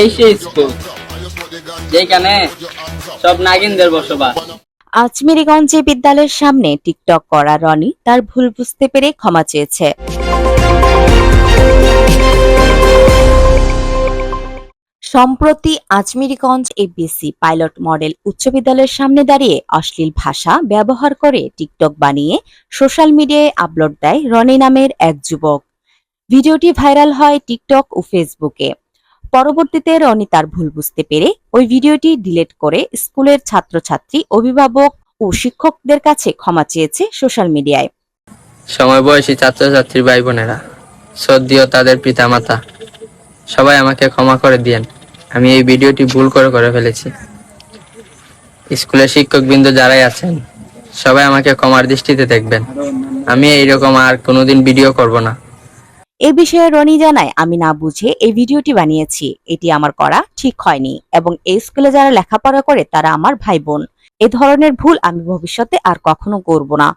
এই সেই স্কুল, যেখানে সব নাগিনদের বসবাস। আজমেরিগঞ্জে বিদ্যালয়ের সামনে টিকটক করা রনি তার ভুল বুঝতে পেরে ক্ষমা চেয়েছে। সম্প্রতি আজমেরিগঞ্জ এবিসি পাইলট মডেল উচ্চ বিদ্যালয়ের সামনে দাঁড়িয়ে অশ্লীল ভাষা ব্যবহার করে টিকটক বানিয়ে সোশ্যাল মিডিয়ায় আপলোড দেয় রনি নামের এক যুবক। ভিডিওটি ভাইরাল হয় টিকটক ও ফেসবুকে। পরবর্তীতে রনি তার ভুল বুঝতে পেরে ওই ভিডিওটি ডিলেট করে স্কুলের ছাত্রছাত্রী, অভিভাবক ও শিক্ষকদের কাছে ক্ষমা চেয়েছে সোশ্যাল মিডিয়ায়। সময় বয়সী ছাত্রছাত্রী ভাই বোনেরা সদ্যিও তাদের পিতামাতা, সবাই আমাকে ক্ষমা করে দিয়েন। আমি এই ভিডিওটি ভুল করে করে ফেলেছি। স্কুলের শিক্ষকবৃন্দ যারাই আছেন, সবাই আমাকে ক্ষমার দৃষ্টিতে দেখবেন। আমি এইরকম আর কোনোদিন ভিডিও করব না। এ বিষয়ে রনি জানায়, আমি না বুঝে এই ভিডিওটি বানিয়েছি। এটি আমার করা ঠিক হয়নি এবং এই স্কুলে যারা লেখাপড়া করে তারা আমার ভাই বোন এ ধরনের ভুল আমি ভবিষ্যতে আর কখনো করব না।